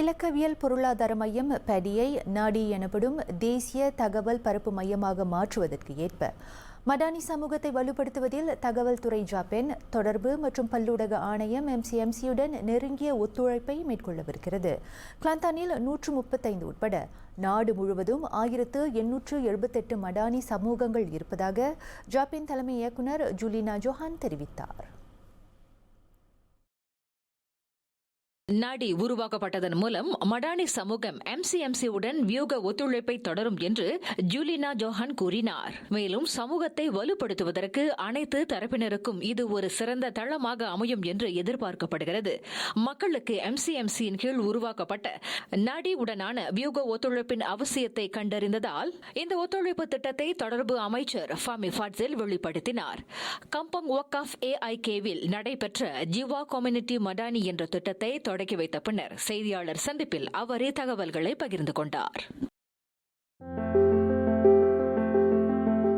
இலக்கவியல் பொருளாதார மையம் படியை நாடி எனப்படும் தேசிய தகவல் பரப்பு மையமாக மாற்றுவதற்கு ஏற்ப மடானி சமூகத்தை வலுப்படுத்துவதில் தகவல் துறை ஜாப்பென் தொடர்பு மற்றும் பல்லூடக ஆணையம் எம்சிஎம்சியுடன் நெருங்கிய ஒத்துழைப்பை மேற்கொள்ளவிருக்கிறது. கிளாந்தானில் நூற்று முப்பத்தைந்து உட்பட நாடு முழுவதும் ஆயிரத்து எண்ணூற்று எழுபத்தெட்டு மடானி சமூகங்கள் இருப்பதாக ஜாப்பின் தலைமை இயக்குனர் ஜூலினா ஜோஹான் தெரிவித்தார். நாடி உருவாக்கப்பட்டதன் மூலம் மடானி சமூகம் எம்சிஎம்சி உடன் வியூக ஒத்துழைப்பை தொடரும் என்று ஜூலினா ஜோஹான் கூறினார். மேலும் சமூகத்தை வலுப்படுத்துவதற்கு அனைத்து தரப்பினருக்கும் இது ஒரு சிறந்த தளமாக அமையும் என்று எதிர்பார்க்கப்படுகிறது. மக்களுக்கு எம்சிஎம்சியின் கீழ் உருவாக்கப்பட்ட நாடி உடனான வியூக ஒத்துழைப்பின் அவசியத்தை கண்டறிந்ததால் இந்த ஒத்துழைப்பு திட்டத்தை தொடர்பு அமைச்சர் ஃபாமி ஃபாட்ஸில் வெளிப்படுத்தினார். கம்பங் ஆஃப் ஏஐகேவில் நடைபெற்ற ஜிவா கம்யூனிட்டி மடானி என்ற திட்டத்தை தொடங்கி வைத்த பின்னர் செய்தியாளர் சந்திப்பில் அவரே தகவல்களை பகிர்ந்து கொண்டார்.